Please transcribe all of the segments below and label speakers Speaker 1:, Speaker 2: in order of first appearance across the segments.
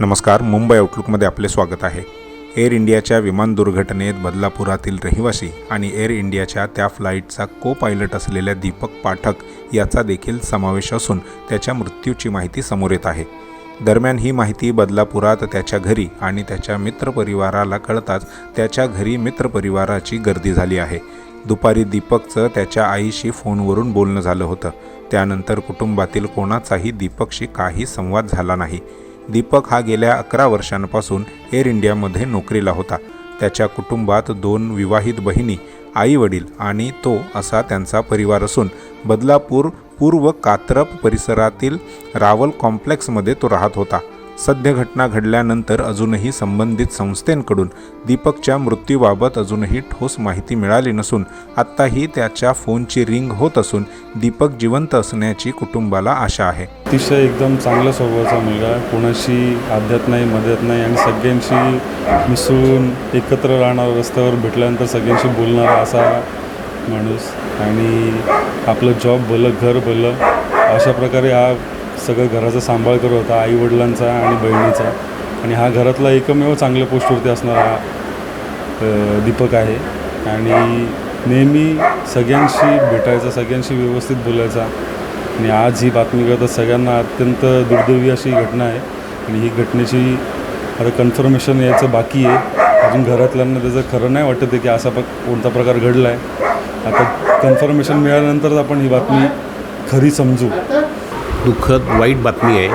Speaker 1: नमस्कार मुंबई आउटलुकमध्ये आपले स्वागत आहे. एअर इंडियाच्या विमान दुर्घटनेत बदलापुरातील रहिवासी आणि एअर इंडियाच्या त्या फ्लाईटचा को पायलट असलेल्या दीपक पाठक याचा देखील समावेश असून त्याच्या मृत्यूची माहिती समोर येत आहे. दरम्यान ही माहिती बदलापुरात त्याच्या घरी आणि त्याच्या मित्रपरिवाराला कळताच त्याच्या घरी मित्रपरिवाराची गर्दी झाली आहे. दुपारी दीपकचं त्याच्या आईशी फोनवरून बोलणं झालं होतं. त्यानंतर कुटुंबातील कोणाचाही दीपकशी काही संवाद झाला नाही. दीपक हा गेल्या अकरा वर्षांपासून एअर इंडियामध्ये नोकरीला होता. त्याच्या कुटुंबात दोन विवाहित बहिणी आई वडील आणि तो असा त्यांचा परिवार असून बदलापूर पूर्व कात्रप परिसरातील रावल कॉम्प्लेक्समध्ये तो राहत होता. सद्य घटना घडल्यानंतर अजूनही संबंधित संस्थेकडून दीपकच्या मृत्यूबाबत अजूनही ठोस माहिती मिळाली नसून आत्ताही त्याच्या फोनची रिंग होत असून दीपक जिवंत असण्याची कुटुंबाला आशा आहे.
Speaker 2: अतिशय एकदम चांगला स्वभावाचा मुलगा कोणाशी आध्यात नाही मध्यात नाही आणि सगळ्यांशी मिसळून एकत्र राहणार रस्त्यावर भेटल्यानंतर सगळ्यांशी बोलणारा असा माणूस आणि आपलं जॉब भलं घर भलं अशा प्रकारे हा सगळं घराचा सांभाळ करत होता आईवडिलांचा आणि बहिणीचा. आणि हा घरातला एकमेव चांगल्या पोस्टवरती असणारा दीपक आहे. आणि नेहमी सगळ्यांशी भेटायचा सगळ्यांशी व्यवस्थित बोलायचा. आणि आज ही बातमी करता सगळ्यांना अत्यंत दुर्दैवी अशी घटना आहे. आणि ही घटनेची आता कन्फर्मेशन यायचं बाकी आहे. अजून घरातल्यांना त्याचं खरं नाही वाटत आहे की असा प कोणता प्रकार घडला आहे आता कन्फर्मेशन मिळाल्यानंतरच आपण ही बातमी खरी समजू.
Speaker 3: दुःखद वाईट बातमी आहे.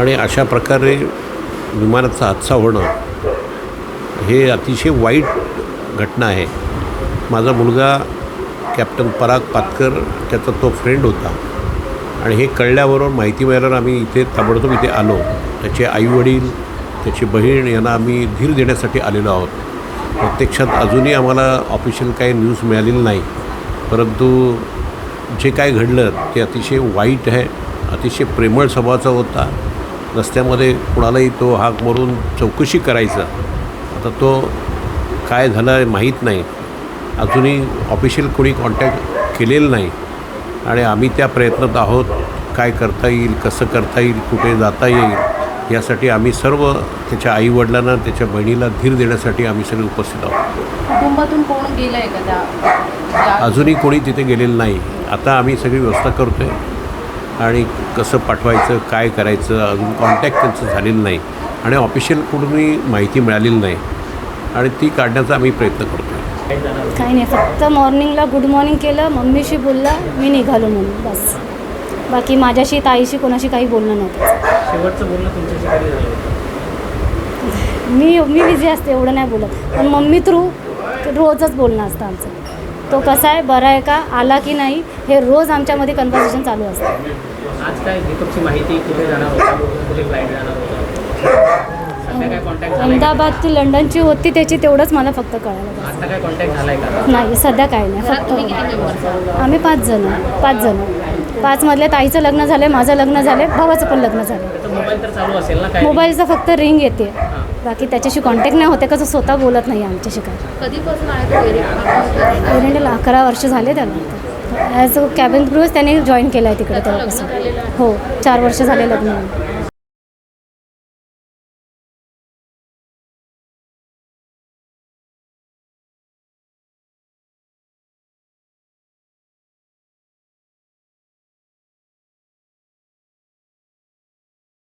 Speaker 3: आणि अशा प्रकारे विमानाचा हादसा होणं हे अतिशय वाईट घटना आहे. माझा मुलगा कॅप्टन पराग पातकर त्याचा तो फ्रेंड होता. आणि हे कळल्याबरोबर माहिती मिळाल्यावर आम्ही इथे ताबडतोब इथे आलो. त्याचे आईवडील त्याची बहीण यांना आम्ही धीर देण्यासाठी आलेलो आहोत. प्रत्यक्षात अजूनही आम्हाला ऑफिशियल काही न्यूज मिळालेली नाही. परंतु जे काय घडलं ते अतिशय वाईट आहे अतिशय प्रेमळ स्वभावाचा होता. रस्त्यामध्ये कुणालाही तो हाक मारून चौकशी करायचा. आता तो काय झाला आहे माहीत नाही. अजूनही ऑफिशियल कोणी कॉन्टॅक्ट केलेलं नाही. आणि आम्ही त्या प्रयत्नात आहोत काय करता येईल कसं करता येईल कुठे जाता येईल यासाठी आम्ही सर्व त्याच्या आईवडिलांना त्याच्या बहिणीला धीर देण्यासाठी आम्ही सगळे उपस्थित आहोत.
Speaker 4: कुटुंबातून कोण गेलं आहे का
Speaker 3: अजूनही कोणी तिथे गेलेलं नाही. आता आम्ही सगळी व्यवस्था करतो आहे आणि कसं पाठवायचं काय करायचं अजून कॉन्टॅक्ट त्यांचं झालेलं नाही. आणि ऑफिशियल कुठूनही माहिती मिळालेली नाही. आणि ती काढण्याचा आम्ही प्रयत्न करतो आहे
Speaker 5: काही नाही फक्त मॉर्निंगला गुड मॉर्निंग केलं मम्मीशी बोलला मी निघालो म्हणून बस. बाकी माझ्याशी ताईशी कोणाशी काही बोलणं नव्हतं.
Speaker 6: शेवटचं बोलणं तुमच्याशी कधी झालं होतं?
Speaker 5: मी मी बिझी असते एवढं नाही बोलत. पण मम्मी थ्रू रोजच बोलणं असतं आमचं. तो कसा आहे बरा आहे का आला की नाही हे रोज आमच्यामध्ये कन्व्हर्सेशन चालू असतं.
Speaker 6: आज काय दीपकची माहिती कुठे जाणार होता कुठे फ्लाईट जाणार होता? सध्या काय कॉन्टॅक्ट झालाय का?
Speaker 5: अहमदाबाद ती लंडनची होती त्याची तेवढंच मला फक्त कळायला बस.
Speaker 6: आता काय कॉन्टॅक्ट झालाय का?
Speaker 5: नाही सध्या काही नाही फक्त? आम्ही पाच जण पाच जण. पाचमधल्या ताईचं लग्न झालं आहे माझं लग्न झालं आहे भावाचं पण लग्न झालं आहे
Speaker 6: तर मोबाईल तर चालू असेल ना काय?
Speaker 5: मोबाईलचा फक्त रिंग येते. बाकी त्याच्याशी कॉन्टॅक्ट नाही होते का तो स्वतः बोलत नाही आमच्याशी काय? एरंडेला अकरा वर्ष झाले त्याला. ॲज अ कॅबिन क्रूज त्याने जॉईन केला आहे तिकडे तेव्हापासून. हो चार वर्ष झाले लग्न.